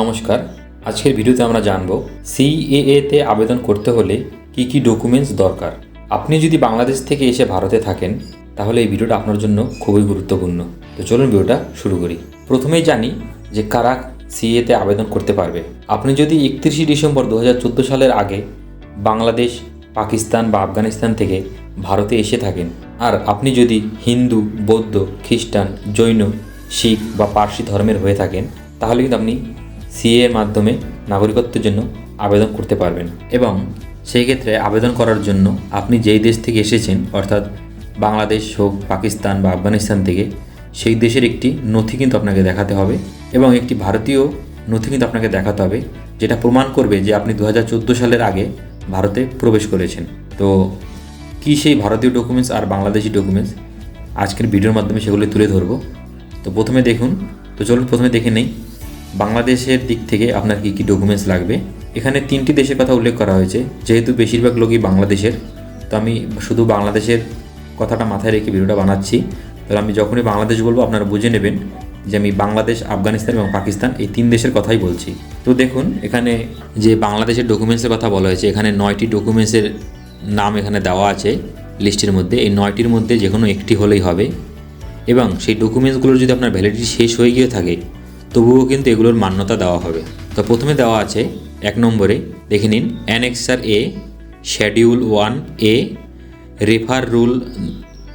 নমস্কার। আজকের ভিডিওতে আমরা জানব, সিএএ তে আবেদন করতে হলে কি কি ডকুমেন্টস দরকার। আপনি যদি বাংলাদেশ থেকে এসে ভারতে থাকেন, তাহলে এই ভিডিওটা আপনার জন্য খুবই গুরুত্বপূর্ণ। তো চলুন ভিডিওটা শুরু করি। প্রথমেই জানি যে কারা সিএ তে আবেদন করতে পারবে। আপনি যদি একত্রিশে ডিসেম্বর দু হাজার চোদ্দ সালের আগে বাংলাদেশ, পাকিস্তান বা আফগানিস্তান থেকে ভারতে এসে থাকেন, আর আপনি যদি হিন্দু, বৌদ্ধ, খ্রিস্টান, জৈন, শিখ বা পার্সি ধর্মের হয়ে থাকেন, তাহলে কিন্তু আপনি সিএ মাধ্যমে নাগরিকত্বের জন্য আবেদন করতে পারবেন। এবং সেই ক্ষেত্রে আবেদন করার জন্য আপনি যেই দেশ থেকে এসেছেন, অর্থাৎ বাংলাদেশ হোক, পাকিস্তান বা আফগানিস্তান থেকে, সেই দেশের একটি নথি কিন্তু আপনাকে দেখাতে হবে এবং একটি ভারতীয় নথি কিন্তু আপনাকে দেখাতে হবে, যেটা প্রমাণ করবে যে আপনি দু হাজার চোদ্দ সালের আগে ভারতে প্রবেশ করেছেন। তো কী সেই ভারতীয় ডকুমেন্টস আর বাংলাদেশি ডকুমেন্টস আজকের ভিডিওর মাধ্যমে সেগুলি তুলে ধরবো। তো প্রথমে দেখুন, তো চলুন প্রথমে দেখে নেই বাংলাদেশের দিক থেকে আপনার কী কী ডকুমেন্টস লাগবে? এখানে তিনটি দেশের কথা উল্লেখ করা হয়েছে, যেহেতু বেশিরভাগ লোকই বাংলাদেশের, তো আমি শুধু বাংলাদেশের কথাটা মাথায় রেখে ভিডিওটা বানাচ্ছি। তাহলে আমি যখনই বাংলাদেশ বলব, আপনারা বুঝে নেবেন যে আমি বাংলাদেশ, আফগানিস্তান এবং পাকিস্তান এই তিন দেশের কথাই বলছি। তো দেখুন, এখানে যে বাংলাদেশের ডকুমেন্টসের কথা বলা হয়েছে, এখানে নয়টি ডকুমেন্টসের নাম এখানে দেওয়া আছে লিস্টের মধ্যে। এই নয়টির মধ্যে যে কোনো একটি হলেই হবে। এবং সেই ডকুমেন্টসগুলোর যদি আপনার ভ্যালিডিটি শেষ হয়ে গিয়ে থাকে তবুও কিন্তু এগুলোর মান্যতা দেওয়া হবে। তো প্রথমে দেওয়া আছে, এক নম্বরে, দেখে নিন, annexure A schedule one A refer rule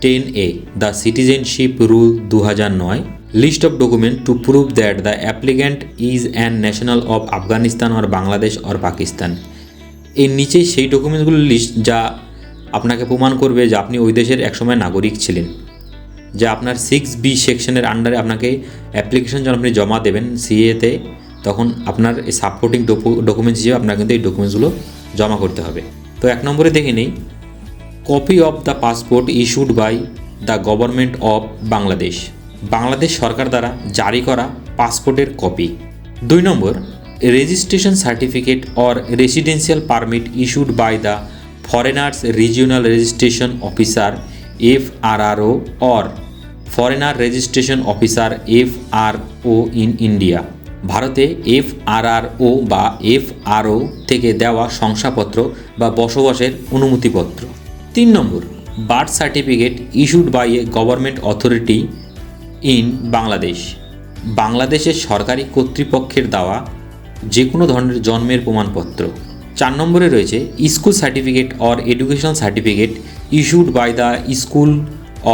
ten A the citizenship rule দু হাজার নয় list of document to prove that the applicant is an national of Afghanistan or Bangladesh or Pakistan এর নিচে সেই ডকুমেন্টসগুলোর লিস্ট যা আপনাকে প্রমাণ করবে যে আপনি ওই দেশের একসময় নাগরিক ছিলেন। যা আপনার সিক্স বি সেকশনের আন্ডারে আপনাকে অ্যাপ্লিকেশন যখন আপনি জমা দেবেন সিএতে তখন আপনার এই সাপোর্টিং ডকুমেন্টস হিসেবে আপনার কিন্তু এই ডকুমেন্টসগুলো জমা করতে হবে। তো এক নম্বরে দেখে নিই copy of the passport issued by the government of Bangladesh Bangladesh সরকার দ্বারা জারি করা পাসপোর্টের কপি দুই নম্বর registration certificate or residential permit issued by the foreigners regional registration officer F R R O or foreigner registration officer F R O in India. ভারতে F R R O বা F R ও থেকে দেওয়া শংসাপত্র বা বসবাসের অনুমতিপত্র। তিন নম্বর, birth certificate issued by a government authority in Bangladesh. বাংলাদেশের সরকারি কর্তৃপক্ষের দেওয়া যে কোনো ধরনের জন্মের প্রমাণপত্র। চার নম্বরে রয়েছে school certificate or education certificate issued by the school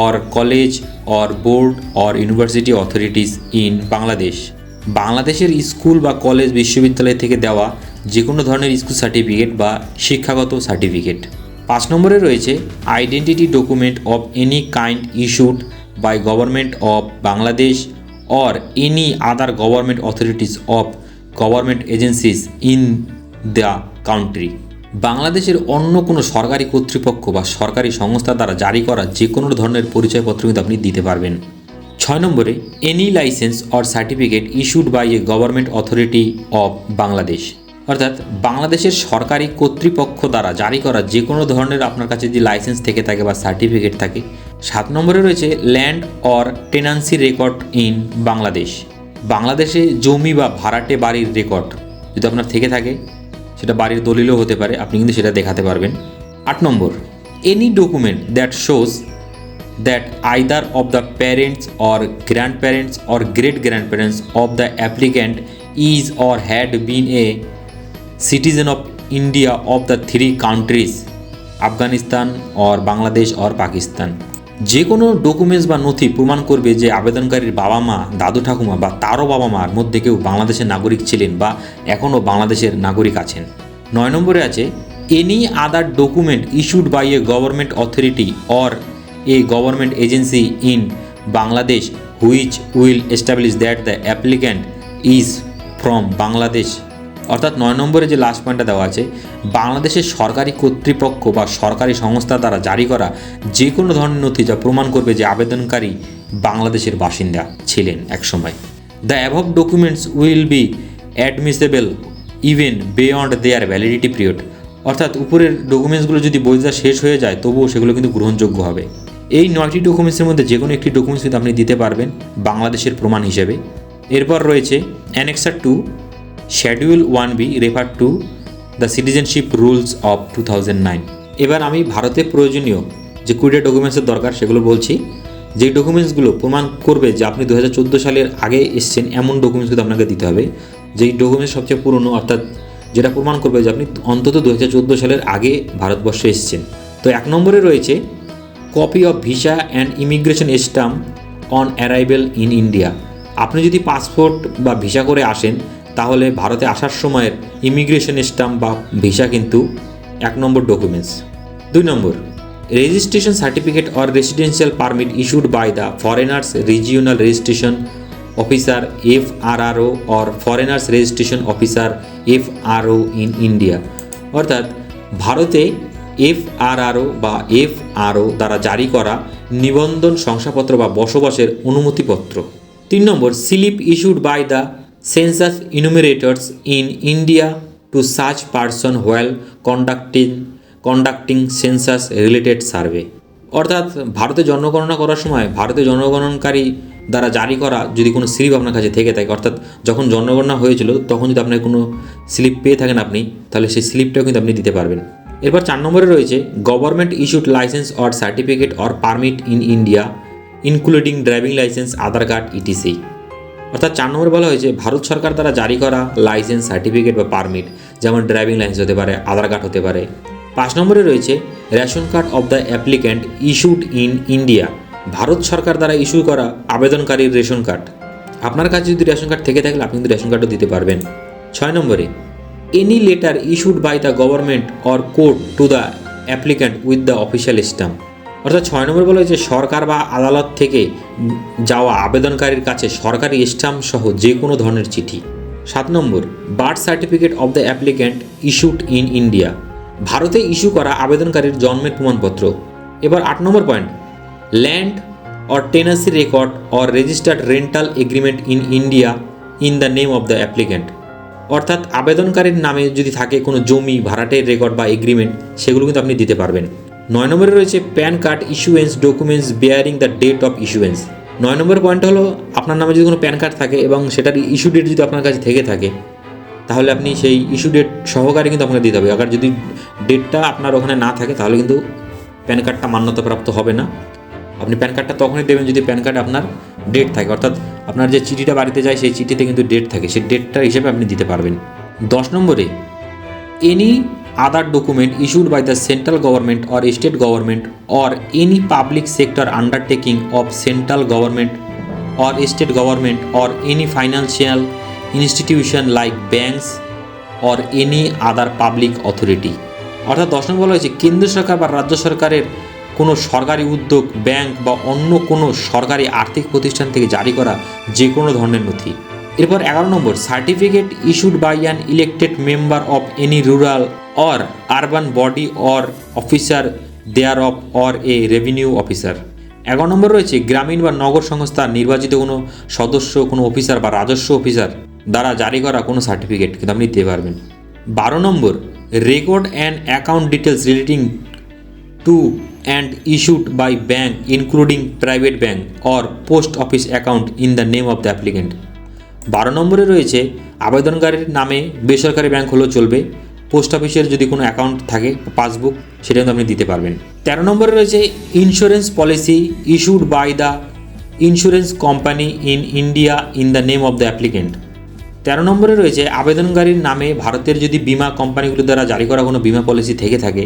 or college or board or university authorities in Bangladesh বাংলাদেশের স্কুল বা কলেজ বিশ্ববিদ্যালয় থেকে দেওয়া যে কোনো ধরনের স্কুল সার্টিফিকেট বা শিক্ষাগত সার্টিফিকেট। পাঁচ নম্বরে রয়েছে identity document of any kind issued by government of Bangladesh or any other government authorities of government agencies in the country বাংলাদেশের অন্য কোনো সরকারি কর্তৃপক্ষ বা সরকারি সংস্থা দ্বারা জারি করা যে কোনো ধরনের পরিচয়পত্র কিন্তু আপনি দিতে পারবেন। ছয় নম্বরে any licence or certificate issued by a government authority of Bangladesh অর্থাৎ বাংলাদেশের সরকারি কর্তৃপক্ষ দ্বারা জারি করা যে কোনো ধরনের আপনার কাছে যদি লাইসেন্স থেকে থাকে বা সার্টিফিকেট থাকে, সাত নম্বরে রয়েছে land or tenancy record in Bangladesh বাংলাদেশে জমি বা ভাড়াটে বাড়ির রেকর্ড যদি আপনার থেকে থাকে সেটা বাড়ির দলিলও হতে পারে, আপনি কিন্তু সেটা দেখাতে পারবেন। আট নম্বর any document that shows that either of the parents or grand parents or great grand parents of the applicant is or had been a citizen of India of the three countries Afghanistan or Bangladesh or Pakistan যে কোনো documents বা নথি প্রমাণ করবে যে আবেদনকারীর বাবা মা, দাদু ঠাকুমা বা তারও বাবা মার মধ্যে কেউ বাংলাদেশের নাগরিক ছিলেন বা এখনও বাংলাদেশের নাগরিক আছেন। নয় নম্বরে আছে any other document issued by a government authority or a government agency in Bangladesh which will establish that the applicant is from Bangladesh অর্থাৎ নয় নম্বরে যে লাস্ট পয়েন্টটা দেওয়া আছে, বাংলাদেশের সরকারি কর্তৃপক্ষ বা সরকারি সংস্থা দ্বারা জারি করা যে কোনো ধরনের নথি যা প্রমাণ করবে যে আবেদনকারী বাংলাদেশের বাসিন্দা ছিলেন একসময়। The above documents will be admissible even beyond their validity period অর্থাৎ উপরের ডকুমেন্টসগুলো যদি বৈধতা শেষ হয়ে যায়, তবুও সেগুলো কিন্তু গ্রহণযোগ্য হবে। এই নয়টি ডকুমেন্টসের মধ্যে যে কোনো একটি ডকুমেন্টস কিন্তু আপনি দিতে পারবেন বাংলাদেশের প্রমাণ হিসেবে। এরপর রয়েছে annexure two schedule one B refer to the citizenship rules of two এবার আমি ভারতে প্রয়োজনীয় যে কুড়িটা ডকুমেন্টসের দরকার সেগুলো বলছি। যে ডকুমেন্টসগুলো প্রমাণ করবে যে আপনি দু হাজার চোদ্দ সালের আগে এসছেন, এমন ডকুমেন্টসগুলো আপনাকে দিতে হবে। যেই ডকুমেন্টস সবচেয়ে পুরনো, অর্থাৎ যেটা প্রমাণ করবে যে আপনি অন্তত দু হাজার চোদ্দ সালের আগে ভারতবর্ষে এসছেন। তো এক নম্বরে রয়েছে copy of visa and immigration stamp on arrival in India আপনি যদি পাসপোর্ট বা ভিসা করে আসেন তাহলে ভারতে আসার সময়ের ইমিগ্রেশন স্টাম্প বা ভিসা কিন্তু এক নম্বর ডকুমেন্টস দুই নম্বর registration certificate or residential permit issued by the foreigners regional registration officer F R R O or foreigners registration officer F R O in India অর্থাৎ ভারতে এফ আর আর ও বা F R ও দ্বারা জারি করা নিবন্ধন শংসাপত্র বা বসবাসের অনুমতিপত্র। তিন নম্বর, slip issued by the census enumerators in India to such person well conducting conducting census related survey অর্থাৎ ভারতে জনগণনা করার সময় ভারতে জনগণনকারী দ্বারা জারি করা যদি কোনো স্লিপ আপনার কাছে থেকে থাকে, অর্থাৎ যখন জনগণনা হয়েছিল, তখন যদি আপনার কোনো স্লিপ পেয়ে থাকেন আপনি, তাহলে সেই স্লিপটাও কিন্তু আপনি দিতে পারবেন। এরপর চার নম্বরে রয়েছে government issued licence or certificate or permit in India including driving licence Aadhaar card ETC অর্থাৎ চার নম্বর বলা হয়েছে, ভারত সরকার দ্বারা জারি করা লাইসেন্স সার্টিফিকেট বা পারমিট যেমন ড্রাইভিং লাইসেন্স হতে পারে আধার কার্ড হতে পারে। পাঁচ নম্বরে রয়েছে ration card of the applicant issued in India Bharat সরকার দ্বারা ইস্যু করা আবেদনকারীর রেশন কার্ড আপনার কাছে যদি রেশন কার্ড থেকে থাকলে আপনি কিন্তু রেশন কার্ডও দিতে পারবেন। ছয় নম্বরে any letter issued by the government or court to the applicant with the official stamp অর্থাৎ ছয় নম্বর বলা হয়েছে, সরকার বা আদালত থেকে যাওয়া আবেদনকারীর কাছে সরকারি স্টাম্প সহ যে কোনো ধরনের চিঠি। সাত নম্বর, birth certificate of the applicant issued in India. ভারতে ইস্যু করা আবেদনকারীর জন্মের প্রমাণপত্র। এবার আট নম্বর point, land or tenancy record or registered rental agreement in India in the name of the applicant. অর্থাৎ আবেদনকারীর নামে যদি থাকে কোনো জমি, ভাড়াটের রেকর্ড বা এগ্রিমেন্ট, সেগুলো কিন্তু আপনি দিতে পারবেন। নয় নম্বরে রয়েছে PAN card issuance documents bearing the date of issuance নয় নম্বর পয়েন্ট হলো, আপনার নামে যদি কোনো প্যান কার্ড থাকে এবং সেটার ইস্যু ডেট যদি আপনার কাছে থেকে থাকে, তাহলে আপনি সেই ইস্যু ডেট সহকারে কিন্তু আপনাকে দিতে হবে। আবার যদি ডেটটা আপনার ওখানে না থাকে, তাহলে কিন্তু প্যান কার্ডটা মান্যতাপ্রাপ্ত হবে না। আপনি প্যান কার্ডটা তখনই দেবেন যদি প্যান কার্ড আপনার ডেট থাকে। অর্থাৎ আপনার যে চিঠিটা বাড়িতে যায়, সেই চিঠিতে কিন্তু ডেট থাকে। সেই ডেটটার হিসেবে আপনি দিতে পারবেন। দশ নম্বরে any other document issued by the central government or state government or any public sector undertaking of central government or state government or any financial institution like banks or any other public authority অর্থাৎ দশ নম্বর বলা হয়েছে, কেন্দ্র সরকার বা রাজ্য সরকারের কোনো সরকারি উদ্যোগ, ব্যাংক বা অন্য কোনো সরকারি আর্থিক প্রতিষ্ঠান থেকে জারি করা যে কোনো ধরনের নথি। এরপর এগারো নম্বর certificate issued by an elected member of any rural or urban body or officer thereof or a revenue officer এগারো নম্বর রয়েছে, গ্রামীণ বা নগর সংস্থার নির্বাচিত কোনো সদস্য, কোনো অফিসার বা রাজস্ব অফিসার দ্বারা জারি করা কোনো সার্টিফিকেট কিন্তু আপনি দিতে পারবেন। বারো নম্বর record and account details relating to and issued by bank including private bank or post office account in the name of the applicant বারো নম্বরে রয়েছে, আবেদনকারীর নামে বেসরকারি ব্যাংক হলেও চলবে। পোস্ট অফিসের যদি কোনো অ্যাকাউন্ট থাকে, পাসবুক, সেটা কিন্তু আপনি দিতে পারবেন। তেরো নম্বরে রয়েছে insurance policy issued by the insurance company in India in the name of the applicant তেরো নম্বরে রয়েছে, আবেদনকারীর নামে ভারতের যদি বিমা কোম্পানিগুলো দ্বারা জারি করা কোনো বিমা পলিসি থেকে থাকে,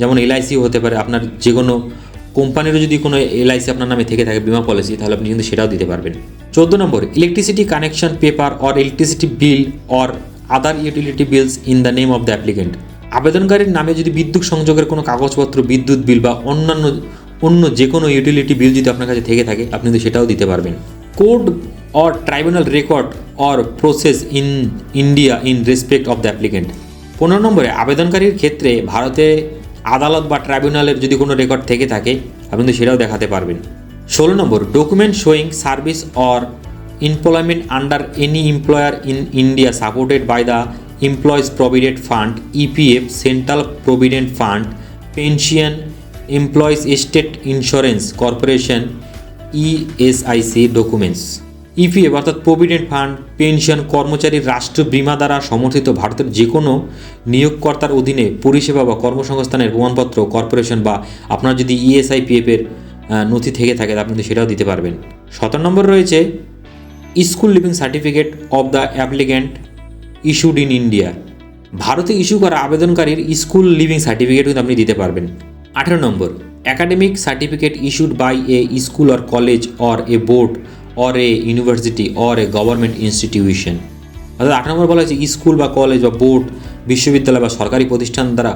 যেমন এলআইসি হতে পারে, আপনার যে কোনো কোম্পানিরও যদি কোনো এলআইসি আপনার নামে থেকে থাকে বিমা পলিসি তাহলে আপনি কিন্তু সেটাও দিতে পারবেন। চোদ্দ number electricity connection paper or electricity bill or other utility bills in the name of the applicant আবেদনকারীর নামে যদি বিদ্যুৎ সংযোগের কোনো কাগজপত্র, বিদ্যুৎ বিল বা অন্যান্য, অন্য যে কোনো ইউটিলিটি বিল যদি আপনার কাছে থেকে থাকে, আপনি কিন্তু সেটাও দিতে পারবেন। Court or tribunal record or process in India in respect of the applicant পনেরো নম্বরে, আবেদনকারীর ক্ষেত্রে ভারতে আদালত বা ট্রাইব্যুনালের যদি কোনো রেকর্ড থেকে থাকে, আপনি তো সেটাও দেখাতে পারবেন। ষোলো নম্বর document showing service or employment under any employer in India supported by the employees provident fund EPF central provident fund pension employees state insurance corporation ESIC documents EPF অর্থাৎ প্রভিডেন্ট ফান্ড পেনশন কর্মচারীর রাষ্ট্র বিমা দ্বারা সমর্থিত ভারতের যে কোনো নিয়োগকর্তার অধীনে পরিষেবা বা কর্মসংস্থানের প্রমাণপত্র, কর্পোরেশন বা আপনার যদি E ইএসআই পিএফের নথি থেকে থাকে, আপনি সেটাও দিতে পারবেন। সতেরো নম্বর রয়েছে, school leaving certificate of the applicant issued in India. ভারতে ইস্যু করা আবেদনকারীর স্কুল লিভিং সার্টিফিকেট কিন্তু আপনি দিতে পারবেন। আঠেরো number academic certificate issued by a school or college or a board or a university or a government institution. অর্থাৎ আট নম্বর বলা হয়েছে, স্কুল বা কলেজ বা বোর্ড, বিশ্ববিদ্যালয় বা সরকারি প্রতিষ্ঠান দ্বারা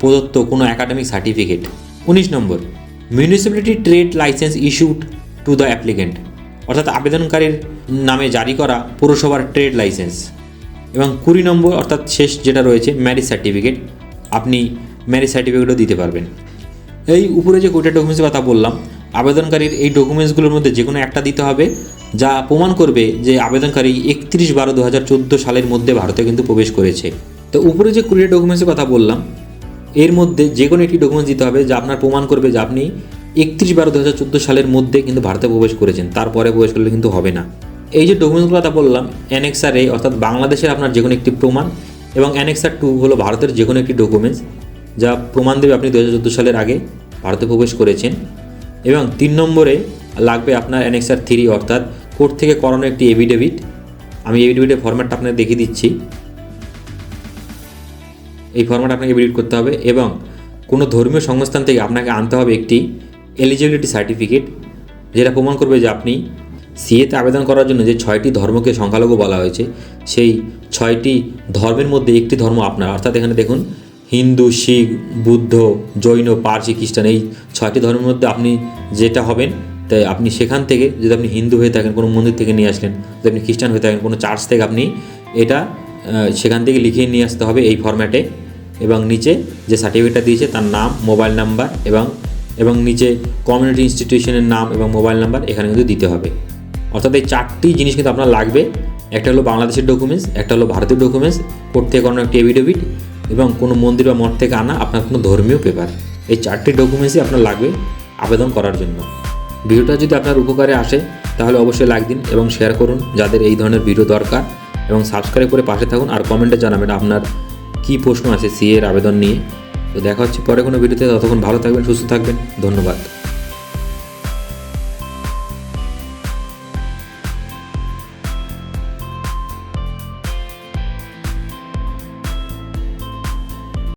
প্রদত্ত কোনো একাডেমিক সার্টিফিকেট। উনিশ number municipality trade licence issued to the applicant অর্থাৎ আবেদনকারীর নামে জারি করা পৌরসভার ট্রেড লাইসেন্স এবং কুড়ি নম্বর, অর্থাৎ শেষ যেটা রয়েছে ম্যারেজ সার্টিফিকেট আপনি ম্যারেজ সার্টিফিকেটও দিতে পারবেন। এই উপরে যে কোটা ডকুমেন্টসের কথা বললাম, আবেদনকারীর এই ডকুমেন্টসগুলোর মধ্যে যে কোনো একটা দিতে হবে, যা প্রমাণ করবে যে আবেদনকারী একত্রিশ বারো দু সালের মধ্যে ভারতে কিন্তু প্রবেশ করেছে। তো উপরে যে কুড়িটা ডকুমেন্টসের কথা বললাম এর মধ্যে যে কোনো একটি ডকুমেন্টস দিতে হবে যা আপনার প্রমাণ করবে যে আপনি একত্রিশ বারো দু হাজার চোদ্দ সালের মধ্যে কিন্তু ভারতে প্রবেশ করেছেন। তারপরে প্রবেশ করলে কিন্তু হবে না। এই যে ডকুমেন্টসগুলো কথা বললাম অ্যানেক্সার এ অর্থাৎ বাংলাদেশের আপনার যে কোনো একটি প্রমাণ এবং অ্যানেক্সার টু হলো ভারতের যে কোনো একটি ডকুমেন্টস যা প্রমাণ দেবে আপনি দু হাজার চোদ্দ সালের আগে ভারতে প্রবেশ করেছেন এবং তিন নম্বরে লাগবে আপনার অ্যানেক্সার থ্রি অর্থাৎ কোর্ট থেকে করানো একটি এভিডেভিট আমি এভিডেভিটের ফরম্যাটটা আপনাকে দেখিয়ে দিচ্ছি। এই ফর্ম্যাট আপনাকে এডিট করতে হবে এবং কোনো ধর্মীয় সংস্থান থেকে আপনাকে আনতে হবে একটি এলিজিবিলিটি সার্টিফিকেট যেটা প্রমাণ করবে যে আপনি সিএতে আবেদন করার জন্য যে ছয়টি ধর্মকে সংখ্যালঘু বলা হয়েছে, সেই ছয়টি ধর্মের মধ্যে একটি ধর্ম আপনার। অর্থাৎ এখানে দেখুন, হিন্দু, শিখ, বুদ্ধ, জৈন, পার্সি, খ্রিস্টান, এই ছয়টি ধর্মের মধ্যে আপনি যেটা হবেন, তাই আপনি সেখান থেকে যদি আপনি হিন্দু হয়ে থাকেন, কোনো মন্দির থেকে নিয়ে আসলেন, যদি আপনি খ্রিস্টান হয়ে থাকেন, কোনো চার্চ থেকে আপনি এটা সেখান থেকে লিখিয়ে নিয়ে আসতে হবে এই ফরম্যাটে এবং নিচে যে সার্টিফিকেটটা দিয়েছে তার নাম মোবাইল নাম্বার এবং এবং নিচে কমিউনিটি ইনস্টিটিউশনের নাম এবং মোবাইল নাম্বার এখানে কিন্তু দিতে হবে। অর্থাৎ এই চারটি জিনিস কিন্তু আপনার লাগবে। একটা হলো বাংলাদেশের ডকুমেন্টস একটা হলো ভারতীয় ডকুমেন্টস কোর্ট থেকে করানো একটি এভিডেভিট এবং কোনো মন্দির বা মঠ থেকে আনা আপনার কোনো ধর্মীয় পেপার এই চারটি ডকুমেন্টসই আপনার লাগবে আবেদন করার জন্য। ভিডিওটা যদি আপনার উপকারে আসে, তাহলে অবশ্যই লাইক দিন এবং শেয়ার করুন। যাদের এই ধরনের ভিডিও দরকার এবং সাবস্ক্রাইব করে পাশে থাকুন আর কমেন্টে জানাবেন আপনার কী প্রশ্ন আছে সিএর আবেদন নিয়ে। তো দেখা হচ্ছে পরে কোনো ভিডিওতে। ততক্ষণ ভালো থাকবেন, সুস্থ থাকবেন। ধন্যবাদ।